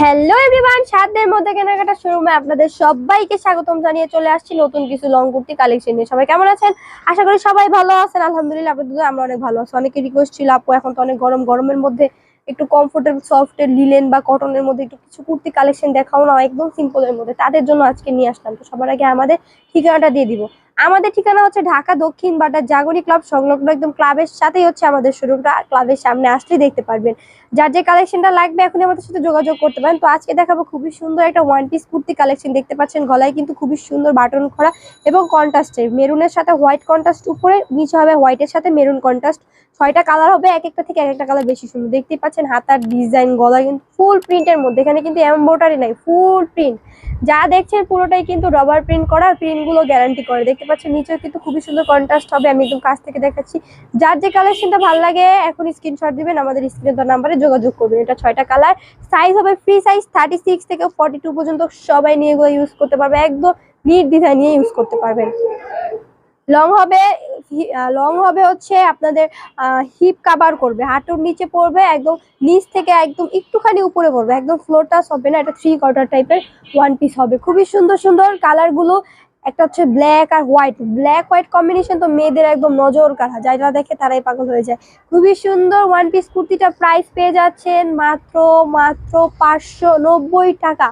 Hello everyone সাতদের মধ্যে কেনাকাটা শোরুমে আপনাদের সবাইকে স্বাগতম জানিয়ে চলে আসছি নতুন কিছু লং কুর্তি কালেকশন নিয়ে। সবাই কেমন আছেন? আশা করি সবাই ভালো আছেন। আলহামদুলিল্লাহ, আপনাদের আমরা অনেক ভালো আছি। অনেকে রিকোয়েস্ট ছিল, আপু, এখন তো অনেক গরম। গরমের মধ্যে একটু কমফোর্টেবল সফটের লিলেন বা কটনের মধ্যে একটু কিছু কুর্তি কালেকশন দেখাও না, একদম সিম্পলের মধ্যে। তাদের জন্য আজকে নিয়ে আসলাম। তো সবার আগে আমাদের ঠিকানাটা দিয়ে দিব। আমাদের ঠিকানা হচ্ছে ঢাকা দক্ষিণ বাটার জাগরি ক্লাব, সংলগ্ন একদম ক্লাবের সাথেই হচ্ছে আমাদের শোরুমটা। ক্লাবের সামনে আসলেই দেখতে পারবেন। যার যে কালেকশনটা লাগবে, এখনই আমাদের সাথে যোগাযোগ করতে পারেন। তো আজকে দেখাবো খুবই সুন্দর একটা ওয়ান পিস কুর্তি কালেকশন দেখতে পাচ্ছেন। গলায় কিন্তু খুবই সুন্দর বাটন করা এবং কন্ট্রাস্টের মেরুনের সাথে হোয়াইট কন্ট্রাস্ট উপরে, নিচে হবে হোয়াইটের সাথে মেরুন কন্ট্রাস্ট ছয়টা কালার হবে, এক একটা থেকে এক একটা কালার বেশি সুন্দর। দেখতেই পাচ্ছেন হাতার ডিজাইন গলা কিন্তু ফুল প্রিন্টের মধ্যে। এখানে কিন্তু এমব্রয়ডারি নাই ফুল প্রিন্ট যা দেখছেন পুরোটাই কিন্তু রবার প্রিন্ট করা প্রিন্টগুলো গ্যারান্টি করে। দেখতে পাচ্ছেন নিচেও কিন্তু খুবই সুন্দর কন্ট্রাস্ট হবে। আমি একদম কাছ থেকে দেখাচ্ছি। যার যে কালেকশনটা ভালো লাগে এখন স্ক্রিনশট দিবেন, আমাদের স্ক্রিনে দেওয়া নাম্বারে যোগাযোগ করবেন। এটা ছয়টা কালার সাইজ হবে ফ্রি সাইজ থার্টি সিক্স থেকে ফর্টি টু পর্যন্ত সবাই নিয়ে এগুলো ইউজ করতে পারবে। একদম নির্দ্বিধায় নিয়ে ইউজ করতে পারবেন। লং হবে লং হবে হচ্ছে আপনাদের হিপ কাভার করবে। হাঁটুর নিচে পড়বে, একদম নিচ থেকে একদম একটুখানি উপরে পড়বে। একদম ফ্লোর টাচ হবে না, এটা থ্রি কোয়ার্টার টাইপের ওয়ান পিস হবে। খুবই সুন্দর সুন্দর কালারগুলো একটা হচ্ছে ব্ল্যাক আর হোয়াইট ব্ল্যাক হোয়াইট কম্বিনেশন তো মেয়েদের একদম নজর কাড়া। যারা দেখে তারাই পাগল হয়ে যায়। খুবই সুন্দর ওয়ান পিস কুর্তিটা প্রাইস পেয়ে যাচ্ছেন মাত্র মাত্র পাঁচশো নব্বই টাকা।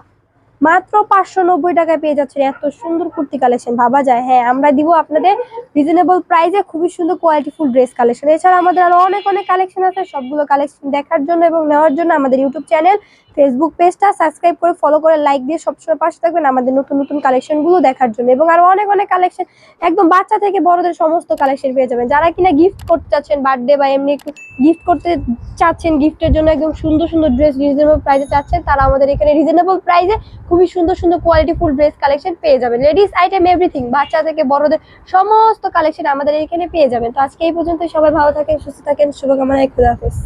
মাত্র পাঁচশো নব্বই টাকায় পেয়ে যাচ্ছেন। এত সুন্দর কুর্তি কালেকশন ভাবা যায়। হ্যাঁ আমরা দিব আপনাদের রিজনেবল প্রাইসে খুবই সুন্দর কোয়ালিটিফুল ড্রেস কালেকশন এছাড়া আমাদের আরও অনেক অনেক কালেকশন আছে। সবগুলো কালেকশন দেখার জন্য এবং নেওয়ার জন্য আমাদের ইউটিউব চ্যানেল ফেসবুক পেজটা সাবস্ক্রাইব করে ফলো করে লাইক দিয়ে সবসময় পাশে থাকবেন আমাদের নতুন নতুন কালেকশনগুলো দেখার জন্য এবং আরও অনেক অনেক কালেকশন একদম বাচ্চা থেকে বড়দের সমস্ত কালেকশন পেয়ে যাবেন। যারা কিনা গিফট করতে চাচ্ছেন বার্থডে বা এমনি একটু গিফট করতে চাচ্ছেন গিফটের জন্য একদম সুন্দর সুন্দর ড্রেস রিজনেবল প্রাইসে চাচ্ছেন, তারা আমাদের এখানে রিজনেবল প্রাইসে খুবই সুন্দর সুন্দর কোয়ালিটিফুল ড্রেস কালেকশন পেয়ে যাবেন। লেডিস আইটেম এভরিথিং বাচ্চা থেকে বড়দের সমস্ত কালেকশন আমাদের এখানে পেয়ে যাবেন। তো আজকে এই পর্যন্ত সবাই ভালো থাকেন, সুস্থ থাকেন, শুভকামনায়, খুদা হাফেজ।